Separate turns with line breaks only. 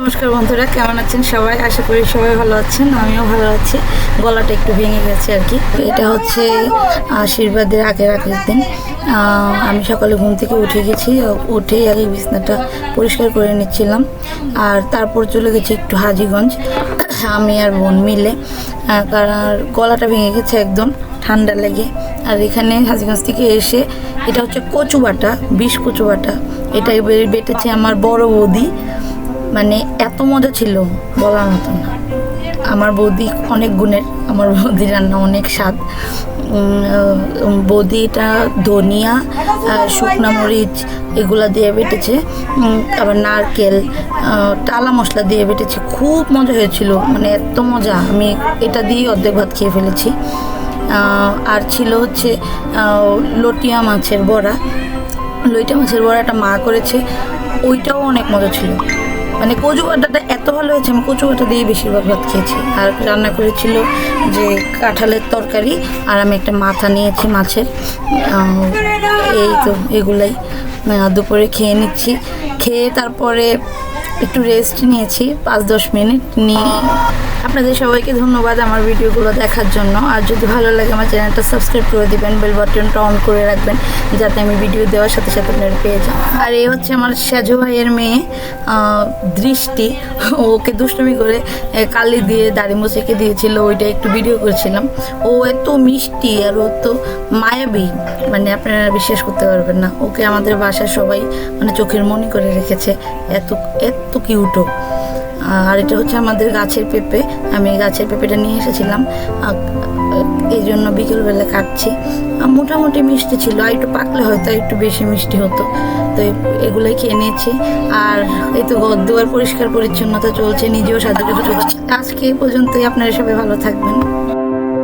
নমস্কার বন্ধুরা, কেমন আছেন সবাই? আশা করি সবাই ভালো আছেন, আমিও ভালো আছি। গলাটা একটু ভেঙে গেছে আর কি। এটা হচ্ছে আশীর্বাদের আগের আগের দিন। আমি সকালে ঘুম থেকে উঠে গেছি, উঠেই আগে বিছনাটা পরিষ্কার করে নিচ্ছিলাম। আর তারপর চলে গেছি একটু হাজিগঞ্জ। আমি আর বোন মিলে কারণ গলাটা ভেঙে গেছে একদম, ঠান্ডা লেগে। আর এখানে হাজিগঞ্জ থেকে এসে এটা হচ্ছে কচুবাটা, বিষ কচু বাটা এটা বেটেছে আমার বড় বৌদি। মানে এত মজা ছিল বলার মতো না। আমার বৌদি অনেক গুণের, আমার বৌদি রান্না অনেক স্বাদ। বৌদিটা ধনিয়া শুকনা মরিচ এগুলো দিয়ে বেটেছে। আবার নারকেল টালা মশলা দিয়ে বেটেছে। খুব মজা হয়েছিল মানে এত মজা। আমি এটা দিয়ে অর্ধেক ভাত খেয়ে ফেলেছি। আর ছিল হচ্ছে লটিয়া মাছের বড়া। লইটা মাছের বড়াটা মা করেছে। ওইটাও অনেক মজা ছিল। মানে কচু বাটাটা এত ভালো হয়েছে, আমি কচু বাটা দিয়ে বেশিরভাগ ভাত খেয়েছি। আর রান্না করেছিল যে কাঁঠালের তরকারি, আর আমি একটা মাথা নিয়েছি মাছের। এই তো এগুলাই। দুপুরে খেয়ে নিচ্ছি। খেয়ে তারপরে একটু রেস্ট নিয়েছি, পাঁচ দশ মিনিট নিয়ে। আপনাদের সবাইকে ধন্যবাদ আমার ভিডিওগুলো দেখার জন্য। আর যদি ভালো লাগে আমার চ্যানেলটা সাবস্ক্রাইব করে দিবেন বেল বাটনটা অন করে রাখবেন, যাতে আমি ভিডিও দেওয়ার সাথে সাথে আপনারা পেয়ে যান। আর এই হচ্ছে আমার সাজু ভাইয়ের মেয়ে দৃষ্টি। ওকে দুষ্টুমি করে কালি দিয়ে দাড়ি মুছেকে দিয়েছিল, ওইটা একটু ভিডিও করেছিলাম। ও এত মিষ্টি আর ও তো মায়াবী। মানে আপনারা বিশ্বাস করতে পারবেন না। ওকে আমাদের বাসায় সবাই মানে চোখের মনি করে রেখেছে। এত এত কিউটো আর এটা হচ্ছে আমাদের গাছের পেঁপে। আমি গাছের পেঁপেটা নিয়ে এসেছিলাম। এই জন্য বিকেলবেলা কাটছি। মোটামুটি মিষ্টি ছিল। আর একটু পাকলে হয়তো একটু বেশি মিষ্টি হতো। তো এগুলোই খেয়ে নিয়েছি। আর এই তো দুয়ার পরিষ্কার পরিচ্ছন্নতা চলছে। নিজেও চলছে আজকে এই পর্যন্তই। আপনারা সবাই ভালো থাকবেন।